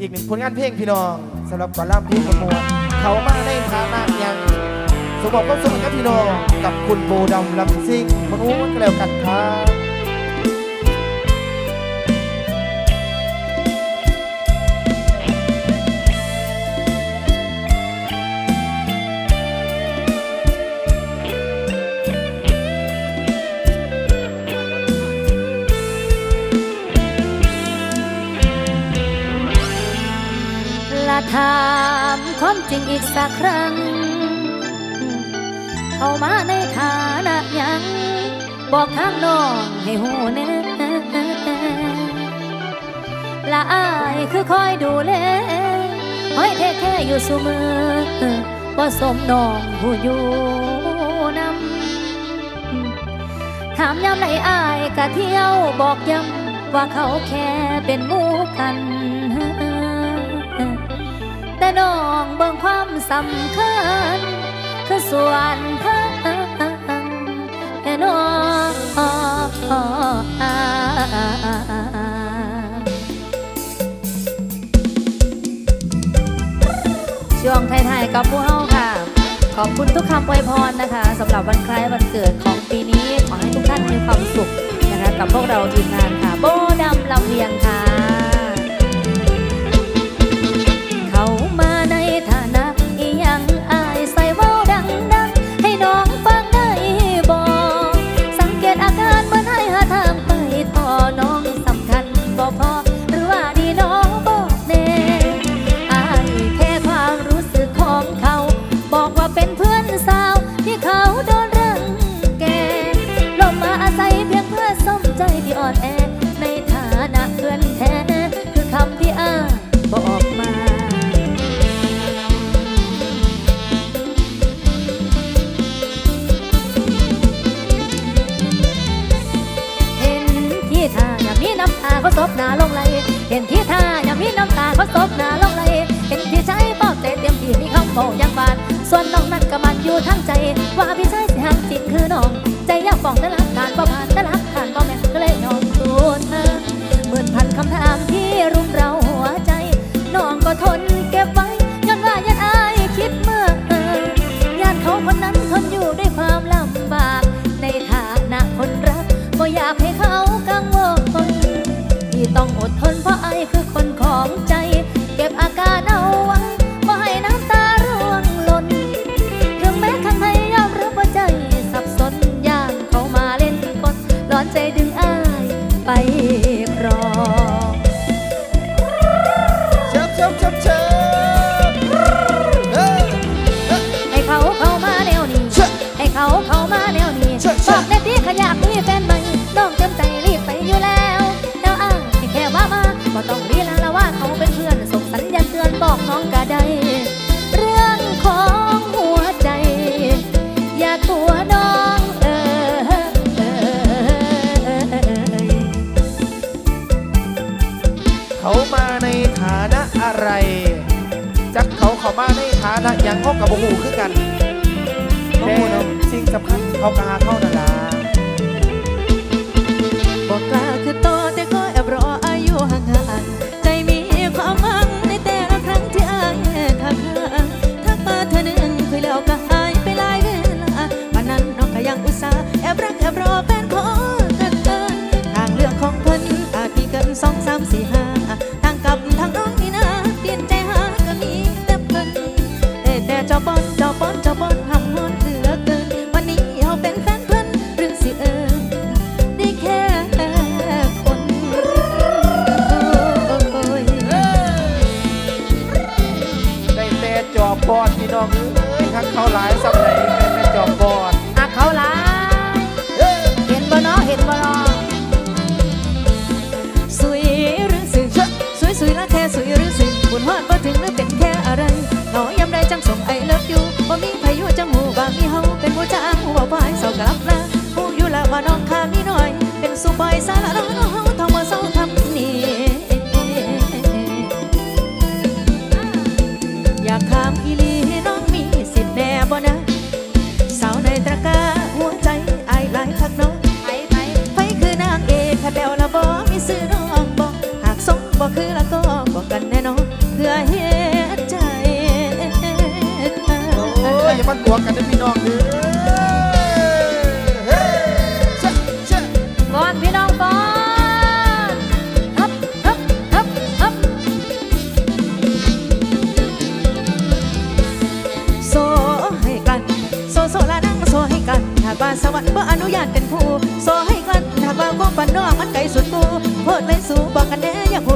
อีกหนึ่งผลงานเพลงพี่น้องสำหรับกอล่ำเพลงประมวลเขามาในฐานะยังสมบอกก็สมกับพี่น้องกับคุณโบดำลำซิ่งมนุษย์ก็แล้วกันครับามความจริงอีกสักครั้ง เข้ามาในฐานะยัง บอกทางน้องให้หูแน่ละอายคือคอยดูแลคอยเทคแค่อยู่เสมอว่าสมน้องผู้อยู่นำถามย้ำในอายกะเที่ยวบอกย้ำว่าเขาแค่เป็นมูกัน แต่น้องเบิ่งความสำคัญ คือส่วนทางแค่น้องช่วงไทยๆกับพวกเราค่ะ ขอบคุณทุกคำอวยพรนะคะสำหรับวันคล้ายวันเกิดของปีนี้ ขอให้ทุกท่านมีความสุขนะคะ กับพวกเราทีมงานค่ะ โบดำลำเลียงค่ะ ที่มีคำบอกอย่งบานส่วนน้อง นฐานะหยังเขากับบูคือกันแต่สิ่งสำคัญเขากาเข้านั่นล่ะ อบบอดพี่น้องเอ้ยทั้งเขาหลายสับไหนเป็นแต่จอบบอดอักเขาหลายเห็นบ่เนาะเห็นบ่เนาะสวยหรือสึสวยสวยละแค่สวยหรือสึบุญฮอดบ่ถึงหรือเป็นแค่อะไรเหงายามใดจังส่งไอเลิฟยูบ่มีพายุจังหูบางมีเฮาเป็นผู้จ้างหูบ่บ่ายเศร้ากลับละหูอยู่ละว่าน้องข้ามีหน่อย เป็นสุบอยสาระน้อง มันตัวกันนะพี่น้องเด้อเชเช่ก่อนพี่น้องก่อนฮับฮับฮับฮับโซให้กันโซโซละนั่งโซให้กันหากว่าสวรรค์บ่อนุญาตเป็นผู้โซให้กันหากว่าความฝันน้องมันไกลสุดกูโพดเลยสู่บอกกันแน่อยากพู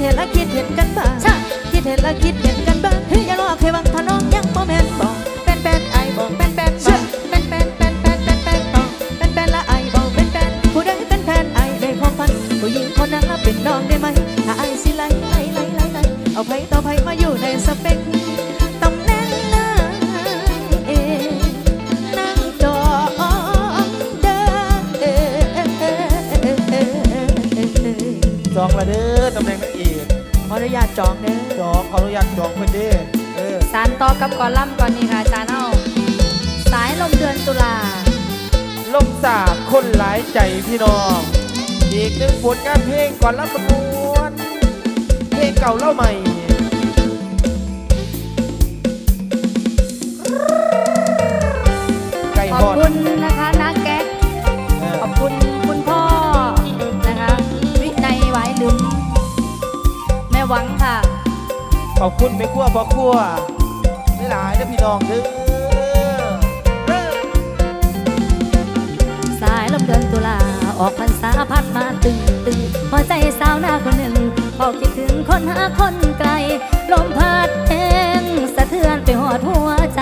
เห็นและคิดเห็นกันบ้างชะคิดเห็นและคิดเห็นกันบ้างเฮ้ยอย่าหลอกให้วังถ้าน้องยังบ่แม่นบอกเป็นเป็นไอบอกเป็นเป็นบอกเป็นเป็นเป็นเป็นเป็นเป็นบอกเป็นเป็นละไอบอกเป็นเป็นผู้ใดเป็นแฟนไอในความฝันผู้หญิงคนนั้นละเป็นน้องได้ไหมถ้าไอสิไล่ไล่ไล่ไล่ไล่เอาไผต่อไผมาอยู่ในสเปคตำแหน่งนางเอกนางจองเด้อจองละเด้อตำแหน่ง นางเอกขออนุญาตจองเด้อจองขออนุญาตจองเพิ่นเด้อเออสารต่อกับก่อนล่ำก่อนนี้ค่ะอาจารย์เอาสายลมเดือนตุลาลมสาบคนหลายใจพี่น้องอีกหนึ่งผลงานเพลงก่อนรับประมวลเพลงเก่าเล่าใหม่ อบคุณไม่คั่วพอคั่วไม่หลายนะพี่น้องเด้อสายลมเดือนตุลาออกพรรษาพัดมาตึงตึงหัวใจสาวหน้าคนหนึ่งเฝ้าคิดถึงคนหาคนไกล ลมพัดแห้งสะเทือนไปหอดหัวใจ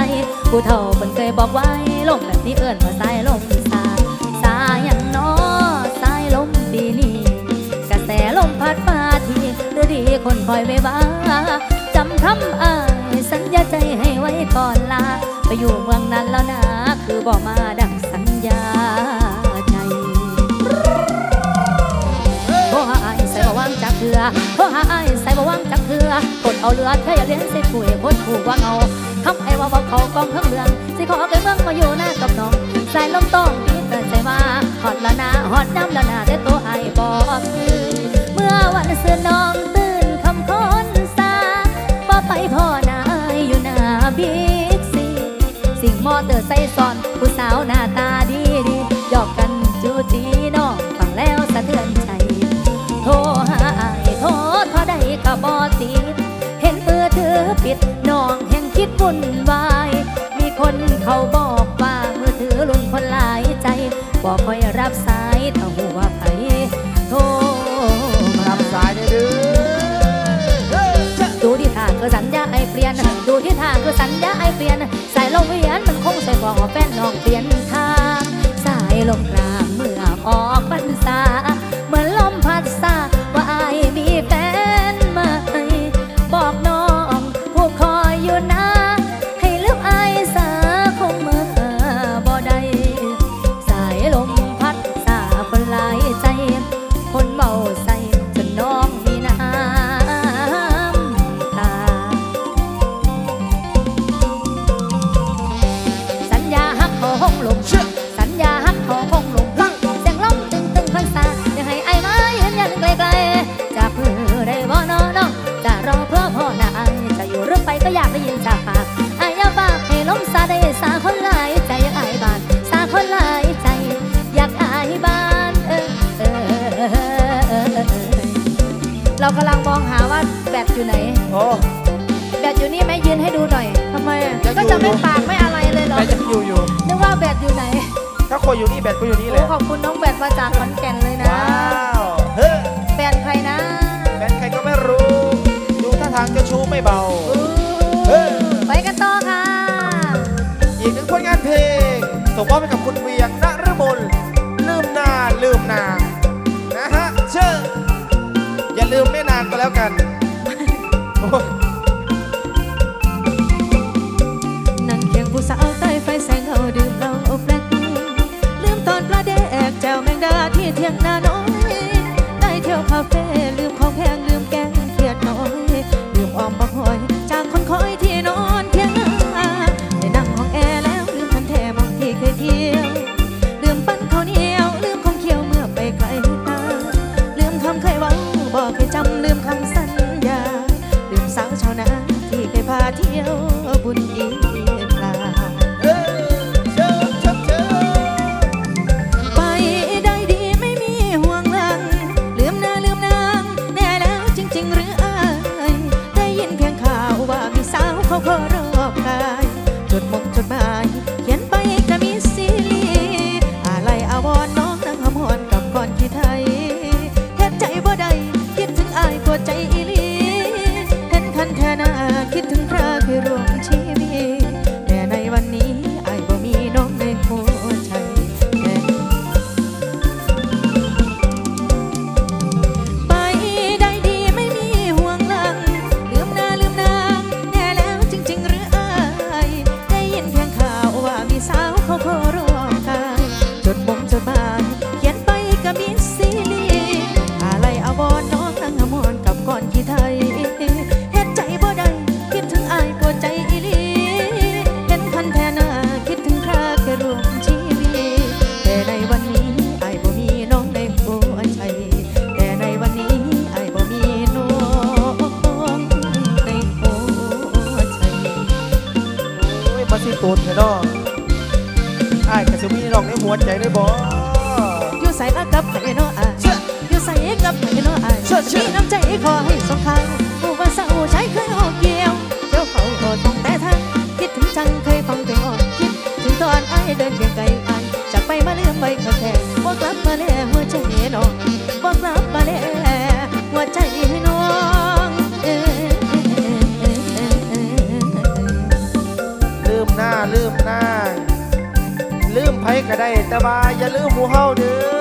ผู้เฒ่าเพิ่นเคยบอกไว้ลมแบบนี้เอื้อนว่าสายลมสาสายอย่างน้อสายลมปีนี้กระแสลมพัดมาทีหรือดีคนคอยไว้บ้า คำอ้ายสัญญาใจให้ไว้ก่อนลาไปอยู่เมืองนั้นแล้วนะคือบอกมาดังสัญญาใจโทรหาอายใส่บ่วางจากเถือโทรหาอายใส่บ่วางจากเถือกดเอาเรือเธออย่าเลี้ยงใส่ถุยโคตรถูกว่าเอาคำไอ้ว่าบอกเขากองทั้งเรืองสิขอไปเมืองมาอยู่หน้ากับน้องสายลมต้องดีเตือนใจว่าหอดละนาหอดน้ำละนาแต่ตัวไอ้บอกเมื่อวันเสือน้อง เตอร์ไซค์ซ้อน ผู้สาวหน้าตาดีดีหยอกกันจูจีน้องฟังแล้วสะเทือนใจ โทรหาไอ้โทรเท่าใดก็บ่ติดเห็นมือถือปิดน้องแห่งคิดวุ่นวาย น้องเปลี่ยนทางสายลมกลา เรากำลังมองหาว่าแบตอยู่ไหน โอ้แบตอยู่นี่ไหมยืนให้ดูหน่อย ทำไมอะยังก็อยู่จะอไม่ยู่ปากไม่อะไรเลยเหรอ แต่ยังอยู่อยู่ นึกว่าแบตอยู่ไหนถ้าคนอยู่นี่แบตก็อยู่นี่แหโอ้ละขอบคุณน้องแบตมาจากขอนแก่นเลยนะ ว้าวเฮ้ยแบตใครนะแบตใครก็ไม่รู้ ดูท่าทางเจะชูไม่เบาเออไปกันต่อค่ะ อีกหนึ่งผลงานเพลงส่งมอบให้กับคุณเวียง อนปลาแดกแจวแมงดาที่เที่ยงนาน้ อ้ายกะสิมีน้องในหัวใจได้บ่อยู่ใส่ละกับไผ่เนาะอายเชื่ออยู่ใส่กับไผ่เนาะอายเชื่อเชื่อมีน้ำใจขอให้สงครามผู้ว่าเศร้าใช้เคยออกเกี่ยวเจ้าเขาโทษตรงแต่ทางคิดถึงจังเคยฟังเพลงออกคิดถึงตอนไอ้ายเดินเพียงไกลไอ้ายจากไปมาลืมไว้ก็แค่บอกกลับมาแลหัวใจน้องบอกกลับมาแลหัวใจ ก็ได้แต่ว่าอย่าลืมหมู่เฮาเด้อ